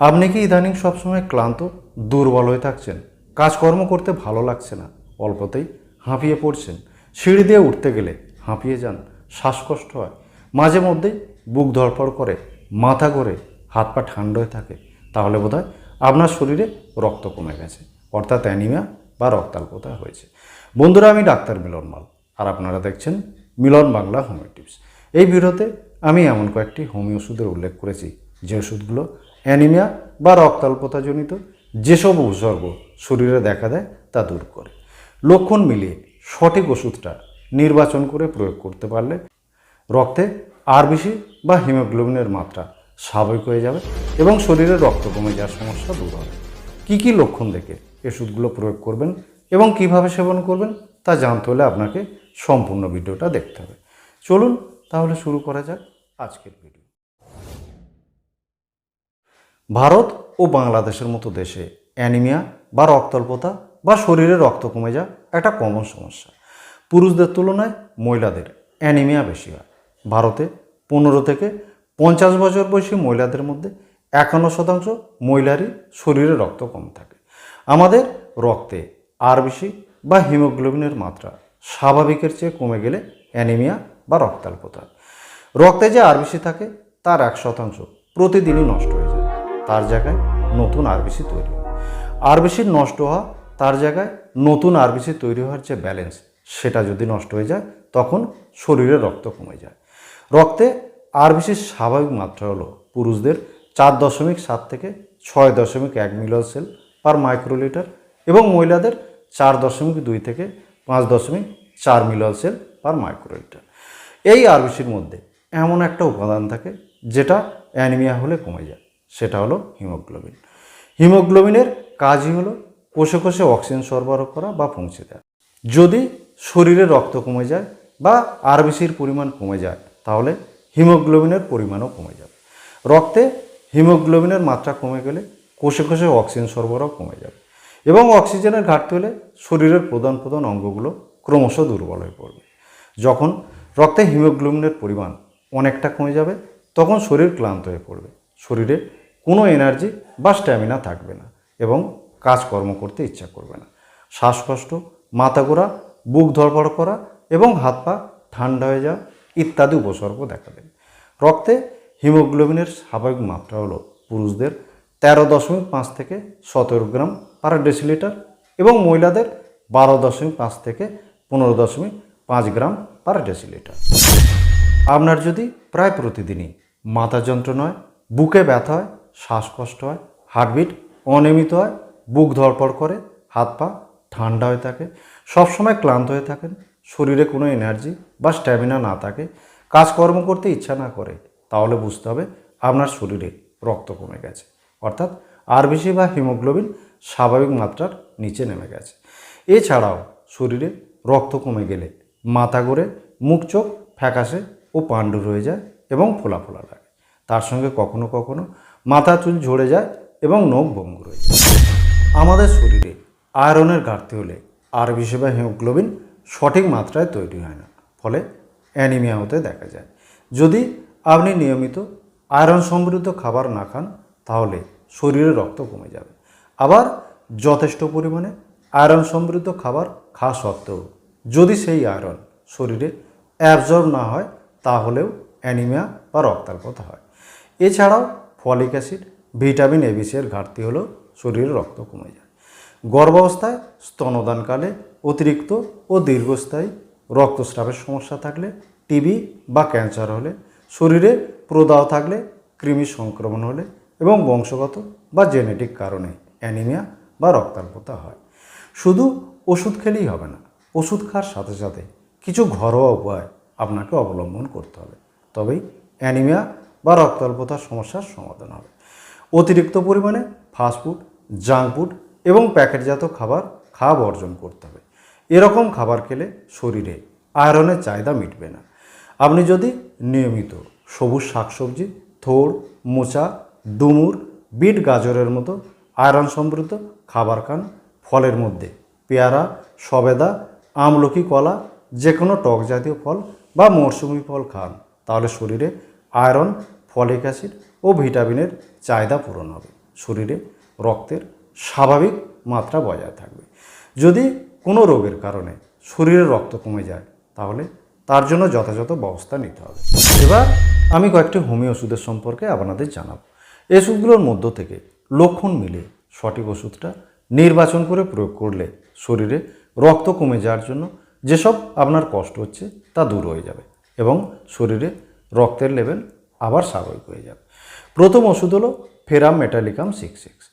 আপনি কি ইদানিং সবসময় ক্লান্ত, দুর্বল হয়ে থাকছেন? কাজকর্ম করতে ভালো লাগছে না, অল্পতেই হাঁপিয়ে পড়ছেন। সিঁড়ি দিয়ে উঠতে গেলে হাঁপিয়ে যান, শ্বাসকষ্ট হয়। মাঝে মধ্যেই বুক ধড়ফড় করে, মাথা ঘোরে, হাত পা ঠান্ডা হয়ে থাকে। তাহলে বোধহয় আপনার শরীরে রক্ত কমে গেছে, অর্থাৎ অ্যানিমিয়া বা রক্তাল্পতা হয়েছে। বন্ধুরা, আমি ডাক্তার মিলন মাল, আর আপনারা দেখছেন মিলন বাংলা হোমিও টিপস এই ভিডিওতে আমি এমন কয়েকটি হোমিও ওষুধের উল্লেখ করেছি, যে ওষুধগুলো অ্যানিমিয়া বা রক্তাল্পতাজনিত যেসব উপসর্গ শরীরে দেখা দেয় তা দূর করে। লক্ষণ মিলিয়ে সঠিক ওষুধটা নির্বাচন করে প্রয়োগ করতে পারলে রক্তে আরবিসি বা হিমোগ্লোবিনের মাত্রা স্বাভাবিক হয়ে যাবে এবং শরীরে রক্ত কমে যাওয়ার সমস্যা দূর হবে। কী কী লক্ষণ দেখে ওষুধগুলো প্রয়োগ করবেন এবং কীভাবে সেবন করবেন তা জানতে হলে আপনাকে সম্পূর্ণ ভিডিওটা দেখতে হবে। চলুন তাহলে শুরু করা যাক আজকের ভিডিও ভারত ও বাংলাদেশের মতো দেশে অ্যানিমিয়া বা রক্তাল্পতা বা শরীরে রক্ত কমে যাওয়া একটা কমন সমস্যা। পুরুষদের তুলনায় মহিলাদের অ্যানিমিয়া বেশি হয়। ভারতে পনেরো থেকে পঞ্চাশ বছর বয়সী মহিলাদের মধ্যে একান্ন শতাংশ মহিলারই শরীরে রক্ত কম থাকে। আমাদের রক্তে আরবিসি বা হিমোগ্লোবিনের মাত্রা স্বাভাবিকের চেয়ে কমে গেলে অ্যানিমিয়া বা রক্তাল্পতা। রক্তে যে আরবিসি থাকে, তার এক শতাংশ প্রতিদিনই নষ্ট তার জায়গায় নতুন আরবিসি তৈরি। আরবিসির নষ্ট হওয়া তার জায়গায় নতুন আরবিসি তৈরি হওয়ার যে ব্যালেন্স, সেটা যদি নষ্ট হয়ে যায়, তখন শরীরে রক্ত কমে যায়। রক্তে আরবিসির স্বাভাবিক মাত্রা হলো পুরুষদের চার দশমিক সাত থেকে ছয় দশমিক এক মিলিয়ন সেল পার মাইক্রোলিটার এবং মহিলাদের চার দশমিক দুই থেকে পাঁচ দশমিক চার মিলিয়ন সেল পার মাইক্রোলিটার। এই আরবিসির মধ্যে এমন একটা উপাদান থাকে যেটা অ্যানিমিয়া হলে কমে যায়। সেটা হলো হিমোগ্লোবিন। হিমোগ্লোবিনের কাজই হলো কোষে কোষে অক্সিজেন সরবরাহ করা বা পৌঁছে দেওয়া। যদি শরীরে রক্ত কমে যায় বা আরবিসির পরিমাণ কমে যায়, তাহলে হিমোগ্লোবিনের পরিমাণও কমে যাবে। রক্তে হিমোগ্লোবিনের মাত্রা কমে গেলে কোষে কোষে অক্সিজেন সরবরাহ কমে যাবে এবং অক্সিজেনের ঘাটতি হলে শরীরের প্রধান প্রধান অঙ্গগুলো ক্রমশ দুর্বল হয়ে পড়বে। যখন রক্তে হিমোগ্লোবিনের পরিমাণ অনেকটা কমে যাবে, তখন শরীর ক্লান্ত হয়ে পড়বে। শরীরে কোনো এনার্জি বা স্ট্যামিনা থাকবে না এবং কাজকর্ম করতে ইচ্ছা করবে না। শ্বাসকষ্ট, মাথা ঘোরা, বুক ধড়ফড় করা এবং হাত পা ঠান্ডা হয়ে যাওয়া ইত্যাদি উপসর্গ দেখা দেবে রক্তে হিমোগ্লোবিনের স্বাভাবিক মাত্রা হলো পুরুষদের তেরো দশমিক পাঁচ থেকে সতেরো গ্রাম পার ডেসিলিটার এবং মহিলাদের বারো দশমিক পাঁচ থেকে পনেরো দশমিক পাঁচ গ্রাম পার ডেসিলিটার। আপনার যদি প্রায় প্রতিদিনই মাথা যন্ত্রণা হয়, বুকে ব্যথা হয় শ্বাসকষ্ট হয়, হার্টবিট অনিয়মিত হয়, বুক ধড়পড় করে, হাত পা ঠান্ডা হয়ে থাকে, সবসময় ক্লান্ত হয়ে থাকেন, শরীরে কোনো এনার্জি বা স্ট্যামিনা না থাকে, কাজকর্ম করতে ইচ্ছা না করে, তাহলে বুঝতে হবে আপনার শরীরে রক্ত কমে গেছে। অর্থাৎ আরবিসি বা হিমোগ্লোবিন স্বাভাবিক মাত্রার নিচে নেমে গেছে। এছাড়াও শরীরে রক্ত কমে গেলে মাথা ঘুরে, মুখ চোখ ফ্যাকাশে ও পাণ্ডু রয়ে যায় এবং ফোলা ফোলা লাগে। তার সঙ্গে কখনো কখনো মাথা চুল ঝরে যায় এবং নখ ভঙ্গুর হয়ে যায়। আমাদের শরীরে আয়রনের ঘাটতি হলে আরবিসি বা হিমোগ্লোবিন সঠিক মাত্রায় তৈরি হয় না। ফলে অ্যানিমিয়া হতে দেখা যায়। যদি আপনি নিয়মিত আয়রন সমৃদ্ধ খাবার না খান, তাহলে শরীরে রক্ত কমে যাবে। আবার যথেষ্ট পরিমাণে আয়রন সমৃদ্ধ খাবার খাওয়া সত্ত্বেও যদি সেই আয়রন শরীরে অ্যাবজর্ব না হয়, তাহলেও অ্যানিমিয়া বা রক্তাল্পতা হয়। এছাড়াও ফলিক অ্যাসিড, ভিটামিন এবিসি এর ঘাটতি হলেও শরীরে রক্ত কমে যায়। গর্ভাবস্থায় স্তনদানকালে অতিরিক্ত ও দীর্ঘস্থায়ী রক্তস্রাবের সমস্যা থাকলে টিবি বা ক্যান্সার হলে শরীরে প্রদাহ থাকলে কৃমি সংক্রমণ হলে এবং বংশগত বা জেনেটিক কারণে অ্যানিমিয়া বা রক্তাল্পতা হয়। শুধু ওষুধ খেলেই হবে না, ওষুধ খাওয়ার সাথে সাথে কিছু ঘরোয়া উপায় আপনাকে অবলম্বন করতে হবে। তবেই অ্যানিমিয়া বা রক্তাল্পতার সমস্যার সমাধান হবে। অতিরিক্ত পরিমাণে ফাস্টফুড জাঙ্ক ফুড এবং প্যাকেটজাত খাবার খাওয়া বর্জন করতে হবে। এরকম খাবার খেলে শরীরে আয়রনের চাহিদা মিটবে না। আপনি যদি নিয়মিত সবুজ শাকসবজি, থোড়, মোচা, ডুমুর, বিট গাজরের মতো আয়রন সমৃদ্ধ খাবার খান, ফলের মধ্যে পেয়ারা, সবেদা, আমলকি, কলা যে কোনো টক জাতীয় ফল বা মরশুমি ফল খান, তাহলে শরীরে আয়রন, ফলিক অ্যাসিড ও ভিটামিনের চাহিদা পূরণ হবে। শরীরে রক্তের স্বাভাবিক মাত্রা বজায় থাকবে। যদি কোনো রোগের কারণে শরীরে রক্ত কমে যায়, তাহলে তার জন্য যথাযথ ব্যবস্থা নিতে হবে। এবার আমি কয়েকটি হোমিও ওষুধের সম্পর্কে আপনাদের জানাব। এই ওষুধগুলোর মধ্য থেকে লক্ষণ মিলে সঠিক ওষুধটা নির্বাচন করে প্রয়োগ করলে শরীরে রক্ত কমে যাওয়ার জন্য যেসব আপনার কষ্ট হচ্ছে তা দূর হয়ে যাবে এবং শরীরে রক্তের লেভেল আবার স্বাভাবিক হয়ে যাবে। প্রথম ওষুধ হলো ফেরাম মেটালিকাম সিক্স সিক্স।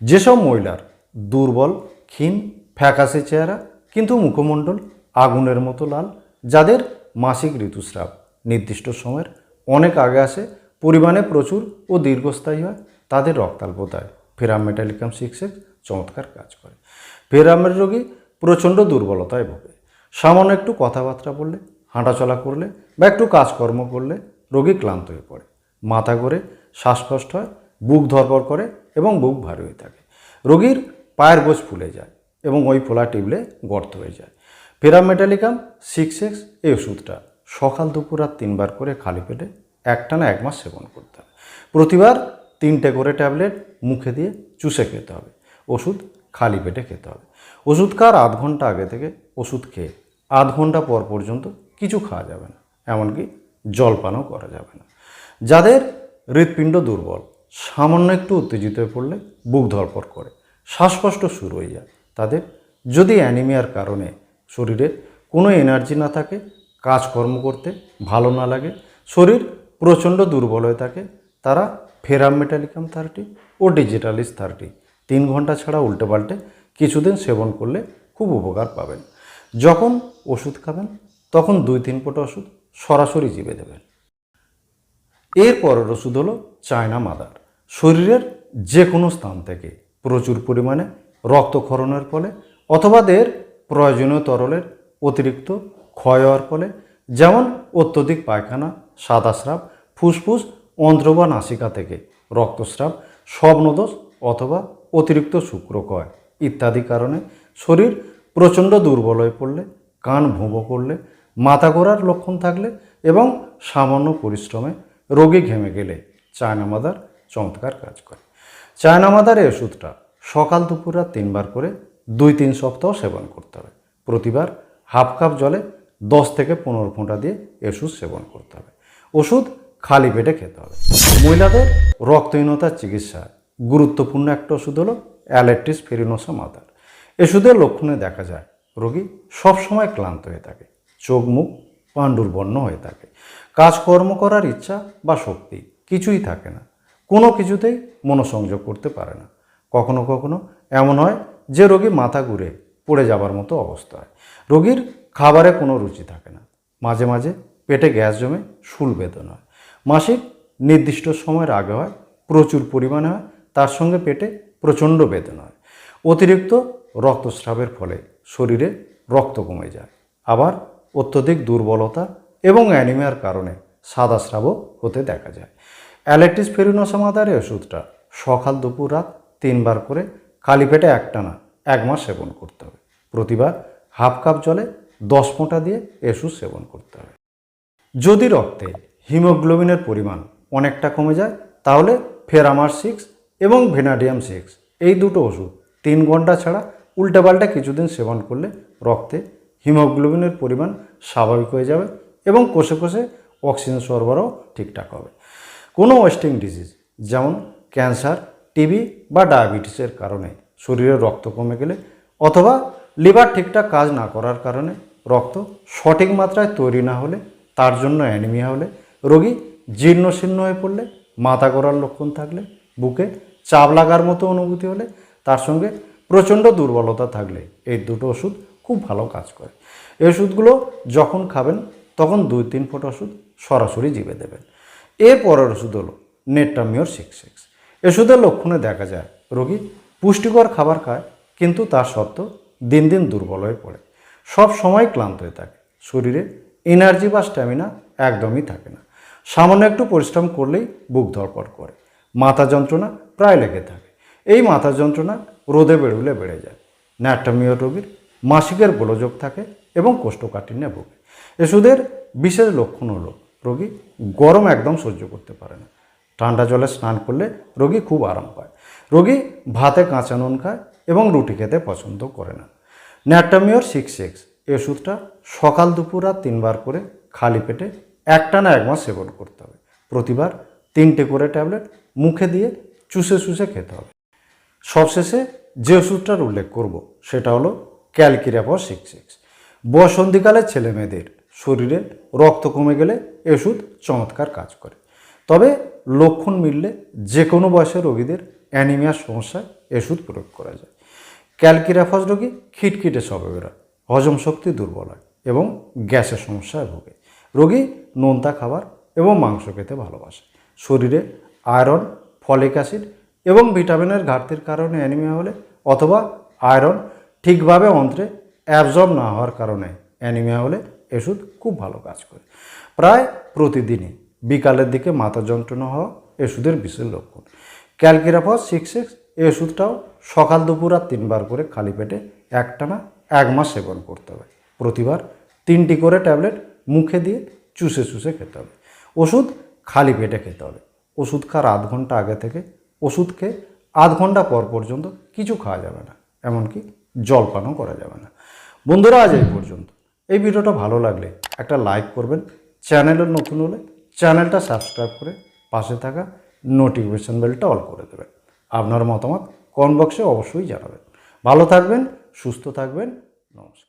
যেসব মহিলার দুর্বল, ক্ষীণ, ফ্যাকাশে চেহারা, কিন্তু মুখমণ্ডল আগুনের মতো লাল, যাদের মাসিক ঋতুস্রাব নির্দিষ্ট সময়ের অনেক আগে আসে, পরিমাণে প্রচুর ও দীর্ঘস্থায়ী হয়, তাদের রক্তাল্পতায় ফেরাম মেটালিকাম সিক্স এক্স চমৎকার কাজ করে। ফেরামের রোগী প্রচণ্ড দুর্বলতায় ভোগে। সামান্য একটু কথাবার্তা বললে হাঁটাচলা করলে বা একটু কাজকর্ম করলে রোগী ক্লান্ত হয়ে পড়ে। মাথা ঘোরে শ্বাসকষ্ট হয়, বুক ধরপড় করে এবং বুক ভারী হয়ে থাকে। রোগীর পায়ের গোজ ফুলে যায় এবং ওই ফোলা টিপলে গর্ত হয়ে যায়। পেরামেটালিকাম সিক্স এক্স এই ওষুধটা সকাল দুপুর আর তিনবার করে খালি পেটে একটানা এক মাস সেবন করতে হবে প্রতিবার তিনটে করে ট্যাবলেট মুখে দিয়ে চুষে খেতে হবে। ওষুধ খালি পেটে খেতে হবে। ওষুধ খাওয়ার আধ ঘণ্টা আগে থেকে ওষুধ খেয়ে আধ ঘণ্টা পর পর্যন্ত কিছু খাওয়া যাবে না, এমনকি জলপানও করা যাবে না। যাদের হৃৎপিণ্ড দুর্বল, সামান্য একটু উত্তেজিত হয়ে পড়লে বুক ধরপড় করে, শ্বাসকষ্ট শুরু হয়ে যায়। তাদের যদি অ্যানিমিয়ার কারণে শরীরে কোনো এনার্জি না থাকে, কাজকর্ম করতে ভালো না লাগে, শরীর প্রচণ্ড দুর্বল হয়ে থাকে, তারা ফেরাম মেটালিকাম থার্টি ও ডিজিটালিস থার্টি তিন ঘণ্টা ছাড়া উল্টে পাল্টে কিছুদিন সেবন করলে খুব উপকার পাবেন। যখন ওষুধ খাবেন তখন দুই তিন ফোঁটা ওষুধ সরাসরি জিভে দেবেন। এর পরের ওষুধ হলো চায়না মাদার। শরীরের যে কোনো স্থান থেকে প্রচুর পরিমাণে রক্তক্ষরণের ফলে অথবা দের প্রয়োজনীয় তরলের অতিরিক্ত ক্ষয় হওয়ার ফলে, যেমন অত্যধিক পায়খানা সাদাস্রাব ফুসফুস অন্ধ্র বা নাসিকা থেকে রক্তস্রাব, স্বপ্নদোষ অথবা অতিরিক্ত শুক্রক্ষয় ইত্যাদি কারণে শরীর প্রচণ্ড দুর্বল হয়ে পড়লে, কান ভোঁবো করলে মাথা ঘোরার লক্ষণ থাকলে এবং সামান্য পরিশ্রমে রোগী ঘেমে গেলে চায়না মাদার চমৎকার কাজ করে। চায়না মাদার এই ওষুধটা সকাল দুপুর রাত তিনবার করে দুই তিন সপ্তাহ সেবন করতে হবে। প্রতিবার হাফ কাপ জলে দশ থেকে পনেরো ফোঁটা দিয়ে ওষুধ সেবন করতে হবে। ওষুধ খালি পেটে খেতে হবে। মহিলাদের রক্তহীনতার চিকিৎসা গুরুত্বপূর্ণ একটা ওষুধ হলো অ্যালেট্রিস ফেরিনোসা মাদার। ওষুধের লক্ষণে দেখা যায় রোগী সবসময় ক্লান্ত হয়ে থাকে। চোখ মুখ পাণ্ডুর বর্ণ হয়ে থাকে। কাজকর্ম করার ইচ্ছা বা শক্তি কিছুই থাকে না। কোনো কিছুতেই মনোসংযোগ করতে পারে না। কখনো কখনো এমন হয় যে রোগী মাথা ঘুরে পড়ে যাবার মতো অবস্থা হয়। রোগীর খাবারে কোনো রুচি থাকে না। মাঝে মাঝে পেটে গ্যাস জমে শুল বেদনা হয়। মাসিক নির্দিষ্ট সময়ের আগে হয়, প্রচুর পরিমাণে হয়, তার সঙ্গে পেটে প্রচণ্ড বেদনা হয়। অতিরিক্ত রক্তস্রাবের ফলে শরীরে রক্ত কমে যায়। আবার অত্যধিক দুর্বলতা এবং অ্যানিমিয়ার কারণে সাদা স্রাবও হতে দেখা যায়। অ্যালেক্টিস ফেরিনোসামাদার এই ওষুধটা সকাল দুপুর রাত তিনবার করে খালি পেটে একটানা এক মাস সেবন করতে হবে। প্রতিবার হাফ কাপ জলে দশ ফোঁটা দিয়ে ওষুধ সেবন করতে হবে। যদি রক্তে হিমোগ্লোবিনের পরিমাণ অনেকটা কমে যায়, তাহলে ফেরামার সিক্স এবং ভেনাডিয়াম সিক্স এই দুটো ওষুধ তিন ঘণ্টা ছাড়া উল্টাপাল্টা কিছুদিন সেবন করলে রক্তে হিমোগ্লোবিনের পরিমাণ স্বাভাবিক হয়ে যাবে এবং কোষে কোষে অক্সিজেন সরবরাহ ঠিকঠাক হবে। কোনো ওয়েস্টিং ডিজিজ, যেমন ক্যান্সার, টিবি বা ডায়াবেটিসের কারণে শরীরে রক্ত কমে গেলে অথবা লিভার ঠিকঠাক কাজ না করার কারণে রক্ত সঠিক মাত্রায় তৈরি না হলে, তার জন্য অ্যানিমিয়া হলে, রোগী জীর্ণশীর্ণ হয়ে পড়লে, মাথা করার লক্ষণ থাকলে, বুকে চাপ লাগার মতো অনুভূতি হলে, তার সঙ্গে প্রচণ্ড দুর্বলতা থাকলে এই দুটো ওষুধ খুব ভালো কাজ করে। এই ওষুধগুলো যখন খাবেন, তখন দুই তিন ফোঁটা ওষুধ সরাসরি জিভে দেবেন। এরপরের ওষুধ হলো নেট্টামিওর সিক্স সিক্স। ওষুধের লক্ষণে দেখা যায়, রোগী পুষ্টিকর খাবার খায়, কিন্তু তার সত্ত্বেও দিন দিন দুর্বল হয়ে পড়ে। সব সময় ক্লান্ত হয়ে থাকে। শরীরে এনার্জি বা স্ট্যামিনা একদমই থাকে না। সামান্য একটু পরিশ্রম করলেই বুক ধরপড় করে। মাথা যন্ত্রণা প্রায় লেগে থাকে। এই মাথা যন্ত্রণা রোদে বেরোলে বেড়ে যায়। ন্যাট্টামিও রোগীর মাসিকের গোলযোগ থাকে এবং কোষ্ঠকাঠিন্যে ভোগে। ওষুধের বিশেষ লক্ষণ হলো, রোগী গরম একদম সহ্য করতে পারে না। ঠান্ডা জলে স্নান করলে রোগী খুব আরাম পায়। রোগী ভাতে কাঁচা নুন খায় এবং রুটি খেতে পছন্দ করে না। ন্যাটামিওর সিক্স এক্স এই ওষুধটা সকাল দুপুর আর তিনবার করে খালি পেটে একটানা এক মাস সেবন করতে হবে। প্রতিবার তিনটে করে ট্যাবলেট মুখে দিয়ে চুষে চুষে খেতে হবে। সবশেষে যে ওষুধটার উল্লেখ করব, সেটা হলো ক্যালকিরাপর সিক্স সিক্স বসন্তীকালে ছেলে মেয়েদের শরীরে রক্ত কমে গেলে ওষুধ চমৎকার কাজ করে। তবে লক্ষণ মিললে যে কোনো বয়সের রোগীদের অ্যানিমিয়ার সমস্যায় ওষুধ প্রয়োগ করা যায়। ক্যালকিরাফাস রোগী খিটখিটে স্বভাবের হয় হজম শক্তি দুর্বল হয় এবং গ্যাসের সমস্যায় ভোগে। রোগী নোনতা খাবার এবং মাংস খেতে ভালোবাসে। শরীরে আয়রন, ফলিক অ্যাসিড এবং ভিটামিনের ঘাটতির কারণে অ্যানিমিয়া হলে অথবা আয়রন ঠিকভাবে অন্ত্রে অ্যাবজর্ব না হওয়ার কারণে অ্যানিমিয়া হলে ওষুধ খুব ভালো কাজ করে। প্রায় প্রতিদিনই বিকালের দিকে মাথা যন্ত্রণা হওয়া ওষুধের বিশেষ লক্ষণ। ক্যালকিরাফস সিক্স সিক্স এই ওষুধটাও সকাল দুপুর আর তিনবার করে খালি পেটে একটানা এক মাস সেবন করতে হবে। প্রতিবার তিনটি করে ট্যাবলেট মুখে দিয়ে চুষে চুষে খেতে হবে। ওষুধ খালি পেটে খেতে হবে। ওষুধ খাওয়ার আধ ঘণ্টা আগে থেকে, ওষুধ খেয়ে আধ ঘণ্টা পর পর্যন্ত কিছু খাওয়া যাবে না। এমনকি জলপানও করা যাবে না। বন্ধুরা, আজ এই পর্যন্ত। এই ভিডিওটা ভালো লাগলে একটা লাইক করবেন চ্যানেলের নতুন হলে চ্যানেলটা সাবস্ক্রাইব করে পাশে থাকা নোটিফিকেশান বেলটা অল করে দেবেন। আপনার মতামত কমেন্ট বক্সে অবশ্যই জানাবেন। ভালো থাকবেন, সুস্থ থাকবেন, নমস্কার।